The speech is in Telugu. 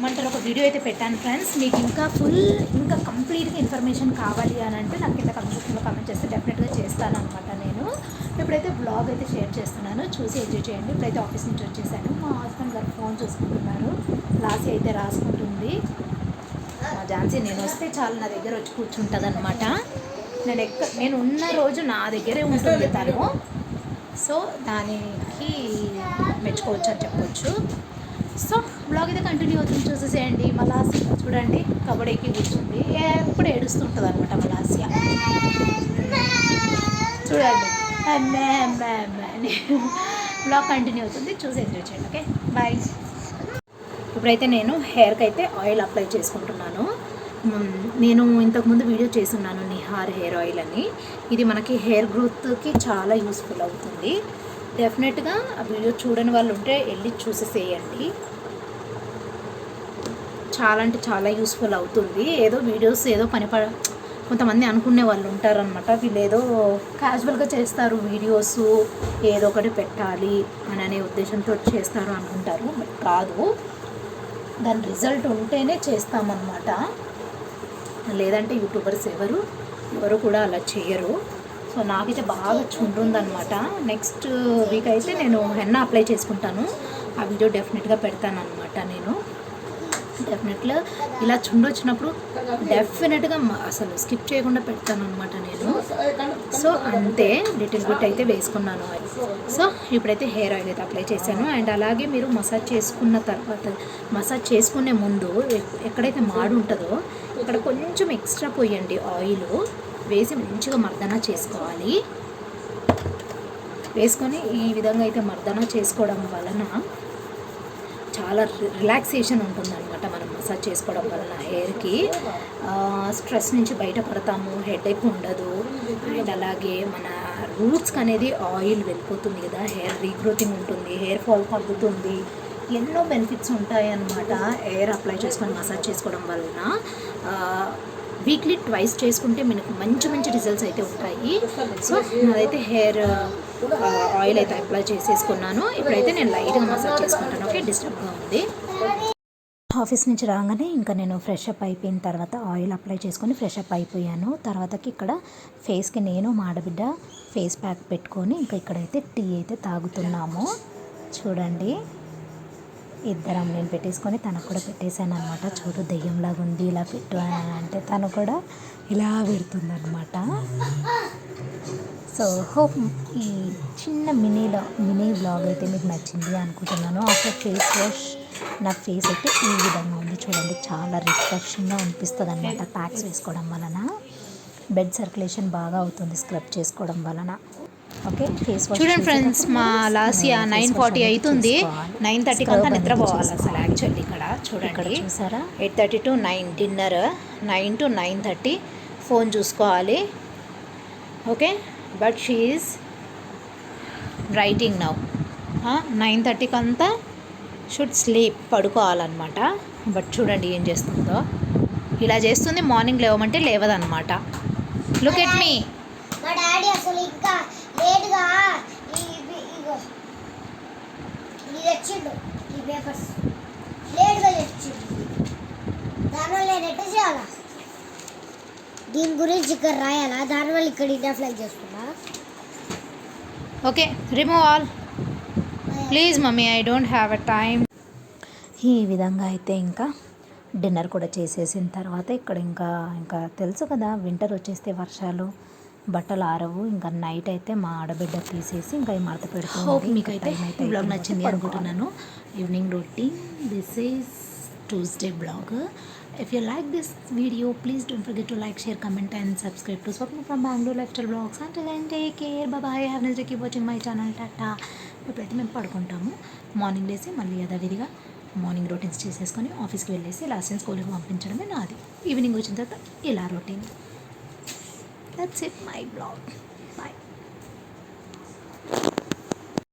ఏమంటారు? ఒక వీడియో అయితే పెట్టాను ఫ్రెండ్స్. మీకు ఇంకా ఫుల్ ఇంకా కంప్లీట్గా ఇన్ఫర్మేషన్ కావాలి అని అంటే నాకు కింద కమెంట్ కామెంట్ చేస్తే డెఫినెట్గా చేస్తాను అనమాట నేను. ఇప్పుడైతే బ్లాగ్ అయితే షేర్ చేస్తున్నాను. చూసి ఎంజాయ్ చేయండి. ఇప్పుడైతే ఆఫీస్ నుంచి వచ్చేసాను. మా హస్బెండ్ గారు ఫోన్ చూసుకుంటున్నారు. లాసీ అయితే రాసుకుంటుంది. మా ఝాన్సీ నేను వస్తే చాలు నా దగ్గర వచ్చి కూర్చుంటుంది అనమాట నేను ఎక్క నేను ఉన్న రోజు నా దగ్గరే ఉంటుంది తను. సో దానికి మెచ్చుకోవచ్చు అని చెప్పొచ్చు. సో బ్లాగ్ అయితే కంటిన్యూ అవుతుంది చూసేసేయండి. మలాసియా చూడండి కబడ్డీకి కూర్చుంది. ఎప్పుడు ఏడుస్తుంటుంది అనమాట మలాసియా చూడండి. అమ్మే అమ్మే అమ్మే అని. బ్లాగ్ కంటిన్యూ అవుతుంది. చూసి ఎంజాయ్ చేయండి ఓకే? బాయ్ ఇప్పుడైతే నేను హెయిర్కి అయితే ఆయిల్ అప్లై చేసుకుంటున్నాను. నేను ఇంతకుముందు వీడియో చేస్తున్నాను నిహార్ హెయిర్ ఆయిల్ అని. ఇది మనకి హెయిర్ గ్రోత్కి చాలా యూస్ఫుల్ అవుతుంది. డెఫినెట్గా ఆ వీడియో చూడని వాళ్ళు ఉంటే వెళ్ళి చూసేసేయండి. చాలా అంటే చాలా యూస్ఫుల్ అవుతుంది. ఏదో వీడియోస్ ఏదో పని పడ కొంతమంది అనుకునే వాళ్ళు ఉంటారనమాట వీళ్ళు ఏదో క్యాజువల్గా చేస్తారు వీడియోస్ ఏదో ఒకటి పెట్టాలి అని అనే ఉద్దేశంతో చేస్తారు అనుకుంటారు. బట్ కాదు దాని రిజల్ట్ ఉంటేనే చేస్తామన్నమాట. లేదంటే యూట్యూబర్స్ ఎవరు ఎవరు కూడా అలా చేయరు. సో నాకైతే బాగా చుండ్రుందనమాట నెక్స్ట్ వీక్ అయితే నేను హెన్న అప్లై చేసుకుంటాను. ఆ వీడియో డెఫినెట్గా పెడతానమాట నేను. డెఫినెట్గా ఇలా చుండు వచ్చినప్పుడు డెఫినెట్గా అసలు స్కిప్ చేయకుండా పెడతాను అనమాట నేను. సో అంతే లిటిల్ బిట్ అయితే వేసుకున్నాను. సో ఇప్పుడైతే హెయిర్ ఆయిల్ అయితే అప్లై చేశాను. అండ్ అలాగే మీరు మసాజ్ చేసుకున్న తర్వాత మసాజ్ చేసుకునే ముందు ఎక్కడైతే మాడు ఉంటుందో ఇక్కడ కొంచెం ఎక్స్ట్రా పోయండి ఆయిల్ వేసి మంచిగా మర్దన చేసుకోవాలి. వేసుకొని ఈ విధంగా అయితే మర్దన చేసుకోవడం వలన చాలా రి- రిలాక్సేషన్ ఉంటుందన్నమాట మనం మసాజ్ చేసుకోవడం వలన హెయిర్కి. స్ట్రెస్ నుంచి బయటపడతాము హెడేక్ ఉండదు. అండ్ అలాగే మన రూట్స్కి అనేది ఆయిల్ వెళ్ళిపోతుంది కదా హెయిర్ రీగ్రోతింగ్ ఉంటుంది హెయిర్ ఫాల్ తగ్గుతుంది ఎన్నో బెనిఫిట్స్ ఉంటాయి అన్నమాట హెయిర్ అప్లై చేసుకొని మసాజ్ చేసుకోవడం వలన. వీక్లీ ట్వైస్ చేసుకుంటే మనకు మంచి మంచి రిజల్ట్స్ అయితే ఉంటాయి. సో నాదైతే హెయిర్ ఆయిల్ uh, uh, అయితే అప్లై చేసేసుకున్నాను. ఇప్పుడైతే నేను లైట్గా మసాజ్ చేసుకుంటాను. ఓకే డిస్టర్బ్గా ఉంది. ఆఫీస్ నుంచి రాగానే ఇంకా నేను ఫ్రెష్ అప్ అయిపోయిన తర్వాత ఆయిల్ అప్లై చేసుకొని ఫ్రెష్ అప్ అయిపోయాను. తర్వాతకి ఇక్కడ ఫేస్కి నేను మాడబిడ్డ ఫేస్ ప్యాక్ పెట్టుకొని ఇంకా ఇక్కడైతే టీ అయితే తాగుతున్నాము. చూడండి. ఇద్దరం నేను పెట్టేసుకొని తనకు కూడా పెట్టేశాను అనమాట చూడు దెయ్యంలాగా ఉంది ఇలా పెట్టు అని అంటే తను కూడా ఇలా పెడుతుంది అనమాట సో హోప్ ఈ చిన్న మినీలో మినీ బ్లాగ్ అయితే మీకు నచ్చింది అనుకుంటున్నాను. ఆఫ్టర్ ఫేస్ వాష్ నా ఫేస్ అయితే ఈ విధంగా ఉంది. చూడండి చాలా రిఫ్రెషింగ్గా అనిపిస్తుంది అనమాట ప్యాక్స్ వేసుకోవడం వలన. బెడ్ సర్క్యులేషన్ బాగా అవుతుంది స్క్రబ్ చేసుకోవడం వలన. ఓకే చూడండి ఫ్రెండ్స్ మా లాసియా నైన్ ఫార్టీ అవుతుంది. నైన్ థర్టీకి అంతా నిద్రపోవాలి అసలు యాక్చువల్లీ ఇక్కడ ఇక్కడ. చూడండి. చూసారా? Eight thirty to nine dinner nine to nine thirty. Phone చూసుకోవాలి. Okay? But she is writing now. Nine థర్టీకి అంతా షుడ్ స్లీప్ పడుకోవాలన్నమాట. బట్ చూడండి ఏం చేస్తుందో. ఇలా చేస్తుంది మార్నింగ్ లేవమంటే లేవదన్నమాట. లుక్ ఎట్ మీ మా డాడీ అసలు ఇంకా లేట్గా ఇగో. ఇది తెచ్చిండు ఈ పేపర్స్ లేట్గా తెచ్చిండు. దానివల్ల నేను ఎట్ట చేయాలా? దీని గురించి ఇక్కడ రాయాలా? దానివల్ల ఇక్కడ ఇండియా ఫ్లాగ్ చేస్తున్నా okay remove all please mummy I don't have a time ఈ విధంగా అయితే ఇంకా డిన్నర్ కూడా చేసేసిన తర్వాత ఇక్కడ ఇంకా ఇంకా తెలుసు కదా వింటర్ వచ్చేస్తే వర్షాలు. బట్టలు ఆరవు. ఇంకా నైట్ అయితే మా ఆడబిడ్డ తీసేసి ఇంకా ఈ మడత పెడుతుంది. టైం అయితే బ్లాగ్. నచ్చింది. అనుకుంటున్నాను. Evening routine this is Tuesday vlog if you like this video please don't forget to like share comment and subscribe to Swapna from Bengaluru lifestyle vlogs అంటే then take care bye have nice day keep watching my channel tata ఇప్పుడైతే మేము పడుకుంటాము. మార్నింగ్ లేసి మళ్ళీ యథావిధిగా మార్నింగ్ రొటీన్స్ చేసేసుకొని ఆఫీస్కి వెళ్ళేసి లాస్ట్ టైం స్కూల్కి పంపించడమే నాది. ఈవినింగ్ వచ్చిన తర్వాత ఇలా routine that's it my vlog